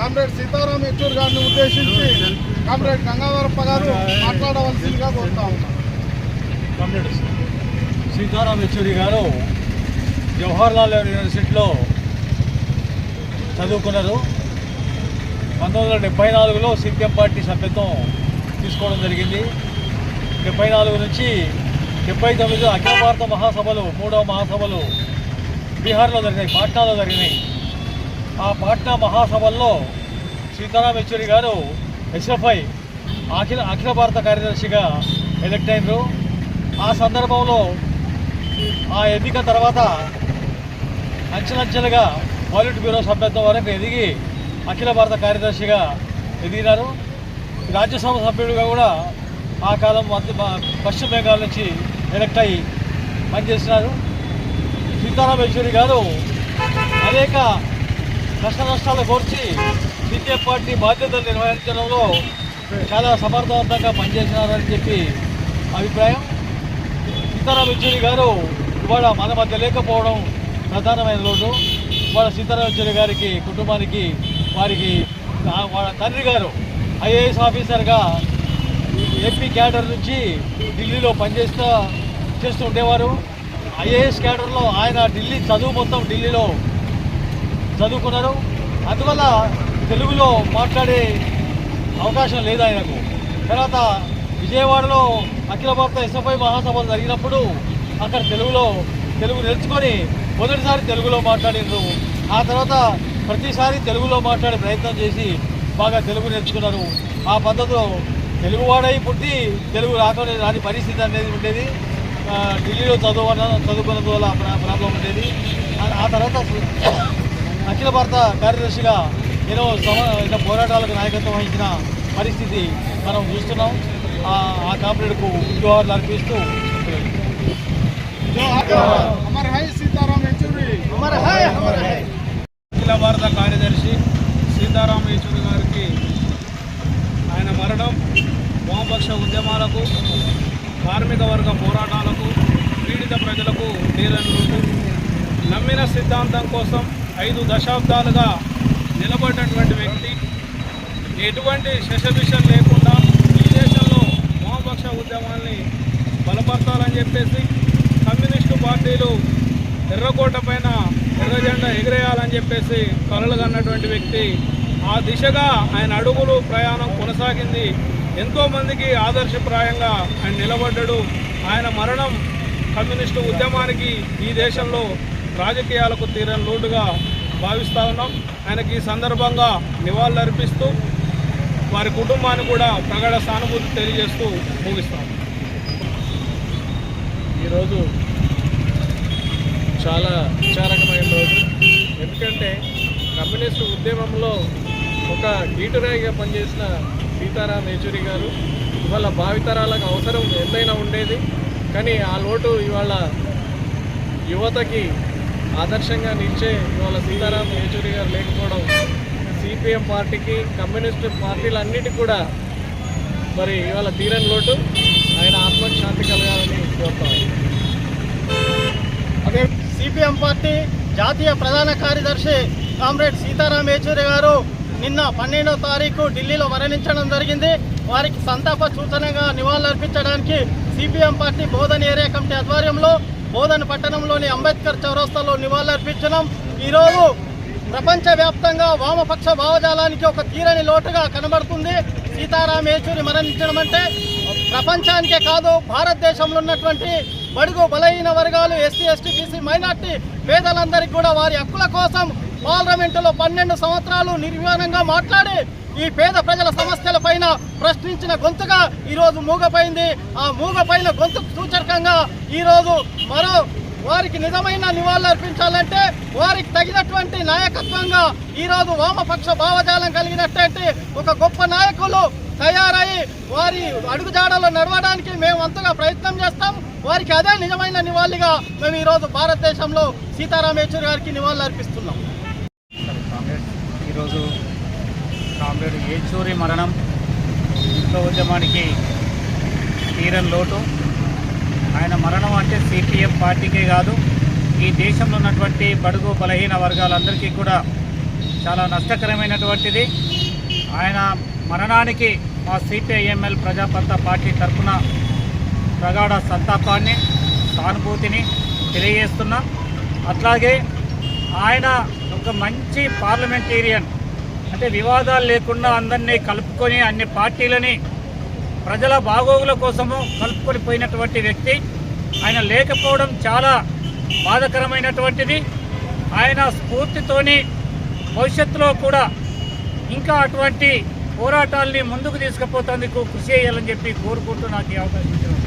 Comrade Sitaram Yechury గారిని ఉద్దేశించి comrade Gangadharappa గారు మాట్లాడవలసిందిగా కోరుతా ఉన్నాం. సీతారాం యెచూరి గారు జవహర్లాల్ నెహ్రూ యూనివర్సిటీలో చదువుకున్నారు. పంతొమ్మిది వందల డెబ్బై నాలుగులో సిపిఎం పార్టీ సభ్యత్వం తీసుకోవడం జరిగింది. డెబ్బై నాలుగు నుంచి డెబ్బై తొమ్మిది అఖిల భారత మహాసభలు మూడవ మహాసభలు బీహార్లో జరిగినాయి పాట్నాలో జరిగినాయి. ఆ పాట్నా మహాసభల్లో సీతారాం యెచూరి గారు ఎస్ఎఫ్ఐ అఖిల అఖిల భారత కార్యదర్శిగా ఎలక్ట్ అయినరు. ఆ సందర్భంలో ఆ ఎన్నిక తర్వాత అంచెలంచెలుగా పాలిట్ బ్యూరో సభ్యత్వం వరకు ఎదిగి అఖిల భారత కార్యదర్శిగా ఎదిగినారు. రాజ్యసభ సభ్యుడిగా కూడా ఆ కాలం మధ్య పశ్చిమ బెంగాల్ నుంచి ఎలక్ట్ అయ్యి పనిచేసినారు. సీతారాం యెచూరి గారు అనేక కష్ట నష్టాలు కోర్చి బీజేపీ పార్టీ బాధ్యతలు నిర్వహించడంలో చాలా సమర్థవంతంగా పనిచేసినారని చెప్పి అభిప్రాయం. సీతారాం యెచూరి గారు ఇవాళ మన మధ్య లేకపోవడం ప్రధానమైన రోజు ఇవాళ సీతారాం యెచూరి గారికి కుటుంబానికి వారికి వాళ్ళ తండ్రి గారు ఐఏఎస్ ఆఫీసర్గా ఏపీ క్యాడర్ నుంచి ఢిల్లీలో పనిచేస్తూ చేస్తూ ఉండేవారు. ఐఏఎస్ క్యాడర్లో ఆయన ఢిల్లీ చదువు మొత్తం ఢిల్లీలో చదువుకున్నారు. అందువల్ల తెలుగులో మాట్లాడే అవకాశం లేదు ఆయనకు. తర్వాత విజయవాడలో అఖిల భారత ఎస్ఎఫ్ఐ మహాసభలు జరిగినప్పుడు అక్కడ తెలుగులో తెలుగు నేర్చుకొని మొదటిసారి తెలుగులో మాట్లాడినారు ఆ తర్వాత ప్రతిసారి తెలుగులో మాట్లాడే ప్రయత్నం చేసి బాగా తెలుగు నేర్చుకున్నారు. ఆ పద్ధతిలో తెలుగువాడై పుట్టి తెలుగు రాకనే రాని పరిస్థితి అనేది ఉండేది. ఢిల్లీలో చదువు చదువుకున్నందు వల్ల ప్రా- ప్రాబ్లం ఉండేది. ఆ తర్వాత అఖిల భారత కార్యదర్శిగా ఎన్నో సమ పోరాటాలకు నాయకత్వం వహించిన పరిస్థితి మనం చూస్తున్నాం. ఆ- ఆ కామ్రేడ్కు జోహార్లు అర్పిస్తూ అఖిల భారత కార్యదర్శి సీతారాం యేచూరి గారికి ఆయన మరణం వామపక్ష ఉద్యమాలకు కార్మిక వర్గ పోరాటాలకు పీడిత ప్రజలకు లోటు నమ్మిన సిద్ధాంతం కోసం ఐదు దశాబ్దాలుగా నిలబడినటువంటి వ్యక్తి. ఎటువంటి శశభిషం లేకుండా ఈ దేశంలో వామపక్ష ఉద్యమాన్ని బలపరచాలని చెప్పేసి కమ్యూనిస్టు పార్టీలు ఎర్రకోట పైన ఎర్రజెండా ఎగిరేయాలని చెప్పేసి కలలు కన్నటువంటి వ్యక్తి. ఆ దిశగా ఆయన అడుగులు ప్రయాణం కొనసాగింది. ఎంతోమందికి ఆదర్శప్రాయంగా ఆయన నిలబడ్డాడు. ఆయన మరణం కమ్యూనిస్టు ఉద్యమానికి ఈ దేశంలో రాజకీయాలకు తీరని లోటుగా భావిస్తా ఉన్నాం. ఆయనకి ఈ సందర్భంగా నివాళులర్పిస్తూ వారి కుటుంబాన్ని కూడా ప్రగాఢ సానుభూతి తెలియజేస్తూ ముగిస్తాం ఈరోజు చాలా విచారకమైన రోజు. ఎందుకంటే కమ్యూనిస్టు ఉద్యమంలో ఒక గీటురాయిగా పనిచేసిన సీతారాం యేచూరి గారు ఇవాళ భావితరాలకు అవసరం ఎంతైనా ఉండేది. కానీ ఆ లోటు ఇవాళ యువతకి ఆదర్శంగా నిలిచే ఇవాళ సీతారాం యేచూరి గారు లేకపోవడం సిపిఎం పార్టీకి కమ్యూనిస్టు పార్టీలన్నిటి కూడా మరి ఇవాళ తీరని లోటు. ఆయన ఆత్మశాంతి కలగాలని కోరుతాం అదే సిపిఎం పార్టీ జాతీయ ప్రధాన కార్యదర్శి కామ్రేడ్ సీతారాం యేచూరి గారు నిన్న పన్నెండవ తారీఖు ఢిల్లీలో మరణించడం జరిగింది. వారికి సంతాప సూచనగా నివాళులర్పించడానికి CPM party Bodhan area committee ఆధ్వర్యంలో బోధన్ పట్టణంలోని అంబేద్కర్ చౌరస్తాలో నివాళులర్పించడం. ఈరోజు ప్రపంచవ్యాప్తంగా వామపక్ష భావజాలానికి ఒక తీరని లోటుగా కనబడుతుంది. సీతారాం యేచూరి మరణించడం అంటే ప్రపంచానికే కాదు భారతదేశంలో ఉన్నటువంటి బడుగు బలహీన వర్గాలు ఎస్సీ ఎస్టీ బీసీ మైనార్టీ పేదలందరికీ కూడా వారి హక్కుల కోసం పార్లమెంటులో పన్నెండు సంవత్సరాలు నిర్వివానంగా మాట్లాడి ఈ పేద ప్రజల సమస్యల పైన ప్రశ్నించిన గొంతుగా ఈరోజు మూగపోయింది. ఆ మూగపైన గొంతుకు సూచకంగా ఈరోజు మరో వారికి నిజమైన నివాళులు అర్పించాలంటే వారికి తగినటువంటి నాయకత్వంగా ఈరోజు వామపక్ష భావజాలం కలిగినటువంటి ఒక గొప్ప నాయకులు తయారై వారి అడుగుజాడలో నడవడానికి మేము అంతగా ప్రయత్నం చేస్తాం. వారికి అదే నిజమైన నివాళిగా మేము ఈరోజు భారతదేశంలో సీతారాం గారికి నివాళులు అర్పిస్తున్నాం. ఈరోజు కామ్రేడ్ ఏచూరి మరణం. విప్లవ ఉద్యమానికి తీరం లోటు. ఆయన మరణం అంటే సిపిఎం పార్టీకే కాదు ఈ దేశంలో ఉన్నటువంటి బడుగు బలహీన వర్గాలందరికీ కూడా చాలా నష్టకరమైనటువంటిది. ఆయన మరణానికి మా సిపిఐఎంఎల్ ప్రజాపంత పార్టీ తరఫున ప్రగాఢ సంతాపాన్ని సానుభూతిని తెలియజేస్తున్నా. అట్లాగే ఆయన ఒక మంచి పార్లమెంటేరియన్ అంటే వివాదాలు లేకుండా అందరినీ కలుపుకొని అన్ని పార్టీలని ప్రజల బాగోగుల కోసము కలుపుకొని పోయినటువంటి వ్యక్తి. ఆయన లేకపోవడం చాలా బాధకరమైనటువంటిది. ఆయన స్ఫూర్తితోని భవిష్యత్తులో కూడా ఇంకా అటువంటి పోరాటాల్ని ముందుకు తీసుకుపోతందుకు కృషి చేయాలని చెప్పి కోరుకుంటూ నాకు ఈ అవకాశం ఇచ్చారు